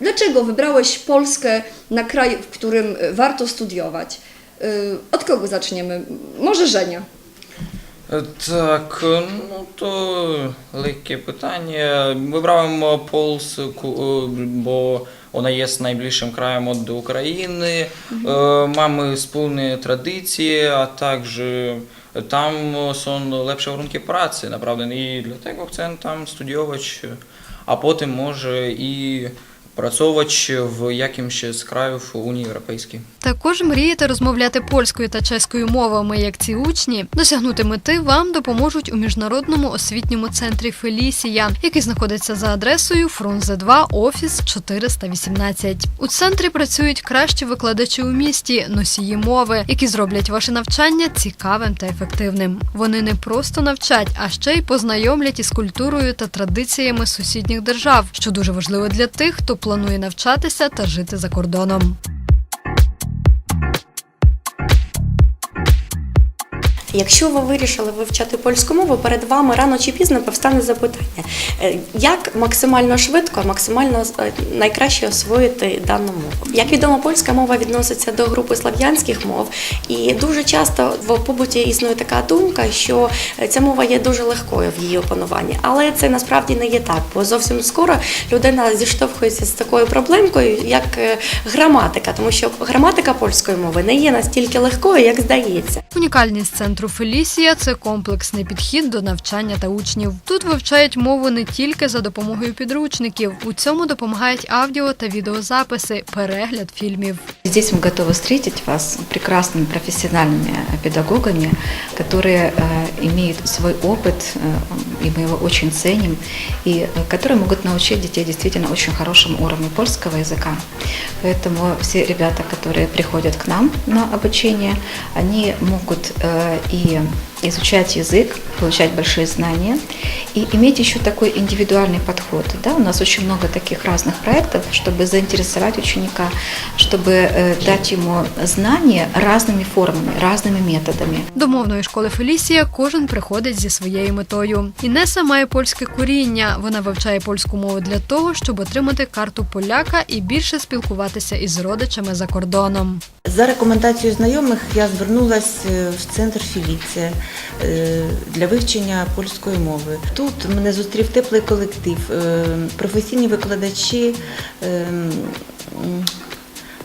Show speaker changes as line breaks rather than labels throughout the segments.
Dlaczego wybrałeś Polskę na kraj, w którym e, warto studiować? E, Od kogo zaczniemy? Może Żenia.
Е, Так, е, ну то легке питання. Вибираємо Полску, е, бо вона є найближчим краєм від України. Е, Маємо спільні традиції, а також там są lepsze warunki pracy, naprawdę. I dlatego chcę tam studiować, a potem może i pracować w jakimś z krajów Unii Europejskiej.
Також мрієте розмовляти польською та чеською мовами, як ці учні. Досягнути мети вам допоможуть у міжнародному освітньому центрі Фелісія, який знаходиться за адресою Фрунзе 2, офіс 418. У центрі працюють кращі викладачі у місті, носії мови, які зроблять ваше навчання цікавим та ефективним. Вони не просто навчать, а ще й познайомлять із культурою та традиціями сусідніх держав, що дуже важливо для тих, хто планує навчатися та жити за кордоном.
Якщо ви вирішили вивчати польську мову, перед вами рано чи пізно повстане запитання, е, як максимально швидко, максимально е, найкраще освоїти дану мову. Як відомо, польська мова відноситься до групи слав'янських мов, і дуже часто в побуті існує така думка, що е, ця мова є дуже легкою в її опануванні. Але це насправді не є так, бо зовсім скоро людина зіштовхується з такою проблемкою, як граматика, тому що граматика польської мови не є настільки легкою, як здається.
Унікальність центру Фелісія це комплексний підхід до навчання та учнів. Тут вивчають мову не тільки за допомогою підручників. У цьому допомагають аудіо та відеозаписи, перегляд фільмів.
Здесь мы готовы встретить вас прекрасными профессиональными педагогами, которые э, имеют свой опыт, э, и мы его очень ценим, и э, которые могут научить детей действительно очень хорошему уровню польского языка. Поэтому все ребята, которые приходят к нам на обучение, они могут э, и изучать язык, получать большие знания и иметь еще такой индивидуальный подход. Да? У нас очень много таких разных проектов, чтобы заинтересовать ученика, чтобы э, дать ему знания разными формами, разными методами.
До мовної школи Фелісія кожен приходить зі своєю метою. Інеса має польське коріння. Вона вивчає польську мову для того, щоб отримати карту поляка і більше спілкуватися із родичами за кордоном.
За рекомендацією знайомих я звернулася в центр Філіція е, для вивчення польської мови. Тут мене зустрів теплий колектив, е, професійні викладачі е,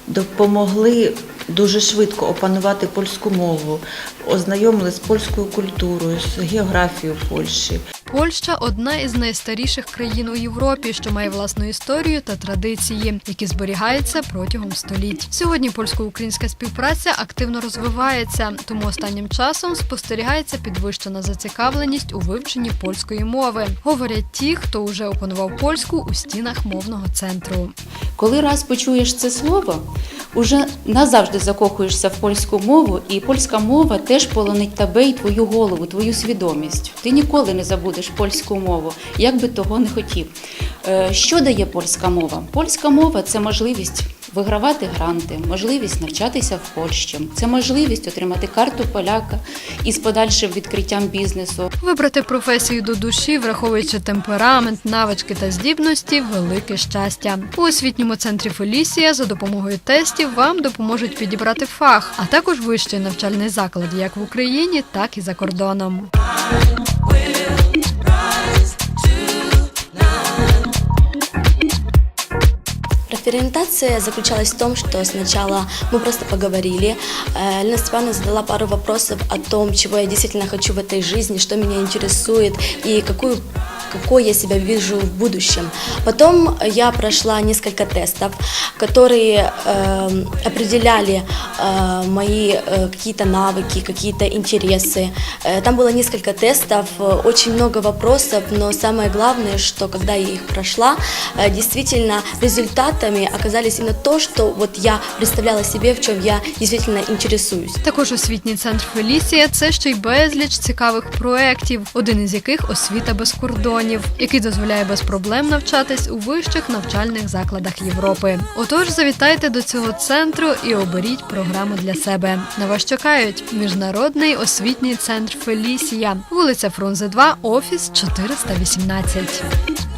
допомогли дуже швидко опанувати польську мову, ознайомили з польською культурою, з географією Польщі.
Польща одна із найстаріших країн у Європі, що має власну історію та традиції, які зберігаються протягом століть. Сьогодні польсько-українська співпраця активно розвивається, тому останнім часом спостерігається підвищена зацікавленість у вивченні польської мови. Говорять ті, хто вже опанував польську у стінах мовного центру.
Коли раз почуєш це слово, уже назавжди закохуєшся в польську мову, і польська мова теж полонить тебе і твою голову, твою свідомість. Ти ніколи не забудеш польську мову, як би того не хотів. Е, Що дає польська мова? Польська мова це можливість вигравати гранти, можливість навчатися в Польщі, це можливість отримати карту поляка із подальшим відкриттям бізнесу.
Вибрати професію до душі, враховуючи темперамент, навички та здібності велике щастя. У освітньому центрі Фелісія за допомогою тестів вам допоможуть підібрати фах, а також вищий навчальний заклад як в Україні, так і за кордоном.
Профориентация заключалась в том, что сначала мы просто поговорили. Э, Лена Степановна задала пару вопросов о том, чего я действительно хочу в этой жизни, что меня интересует и какую какой я себя вижу в будущем. Потом я прошла несколько тестов, которые э, определяли э, мои э, какие-то навыки, какие-то интересы. Э, там было несколько тестов, э, очень много вопросов, но самое главное, что когда я их прошла, э, действительно результатами оказались именно то, что вот я представляла себе, в чем я действительно интересуюсь.
Також освітній центр Фелісія це ще й безліч цікавих проєктів, один із яких освіта без кордонів, який дозволяє без проблем навчатись у вищих навчальних закладах Європи. Отож, завітайте до цього центру і оберіть програму для себе. На вас чекають міжнародний освітній центр Фелісія, вулиця Фрунзе 2, офіс 418.